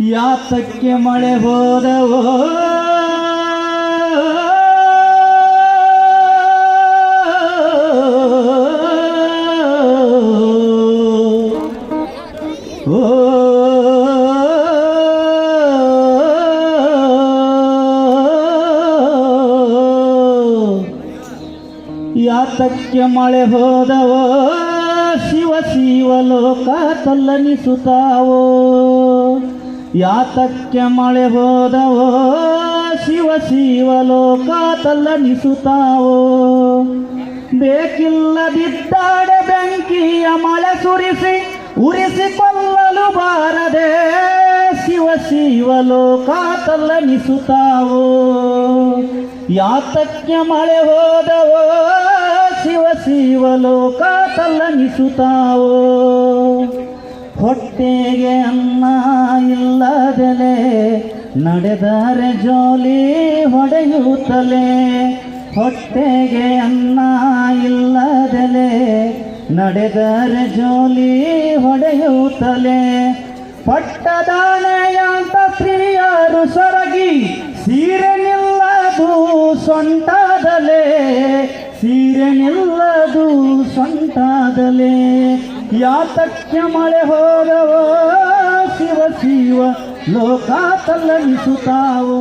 ಯಾತಕ್ಕೆ ಮಳೆ ಹೋದವೋ? ಯಾತಕ್ಕೆ ಮಳೆ ಹೋದವೋ? ಶಿವ ಶಿವ ಲೋಕ ತಲ್ಲನಿಸುತ್ತಾವೋ? ಯಾತಕ್ಕೆ ಮಳೆ ಹೋದವೋ, ಶಿವ ಶಿವ ಲೋಕ ತಲ್ಲನಿಸುತ್ತಾವೋ ಬೇಕಿಲ್ಲದಿದ್ದಾಡೆ ಬೆಂಕಿಯ ಮಳೆ ಸುರಿಸಿ, ಉರಿಸಿಕೊಳ್ಳಲು ಬಾರದೆ ಶಿವ ಶಿವ ಲೋಕ ತಲ್ಲನಿಸುತ್ತಾವೋ ಯಾತಕ್ಕೆ ಮಳೆ ಹೋದವೋ, ಶಿವ ಶಿವ ಲೋಕ ತಲ್ಲನಿಸುತ್ತಾವೋ ಹೊಟ್ಟೆಗೆ ಅನ್ನ ಇಲ್ಲದಲೆ ನಡೆದರೆ ಜೋಲಿ ಹೊಡೆಯುತ್ತಲೇ. ಹೊಟ್ಟೆಗೆ ಅನ್ನ ಇಲ್ಲದಲೆ ನಡೆದರೆ ಜೋಲಿ ಹೊಡೆಯುತ್ತಲೇ. ಪಟ್ಟದಾನೆಯಂತ ಸ್ತ್ರೀಯರು ಸೊರಗಿ, ಸೀರೆ ನಿಲ್ಲದು ಸೊಂಟದಲೆ. ಸೀರೆ ನಿಲ್ಲದು ಸೊಂಟಾದಲೆ. ಯಾತಕ್ಕೆ ಮಳೆ ಹೋದವೋ ಶಿವ ಶಿವ ಲೋಕ ತಲ್ಲನಿಸುತ್ತಾವೋ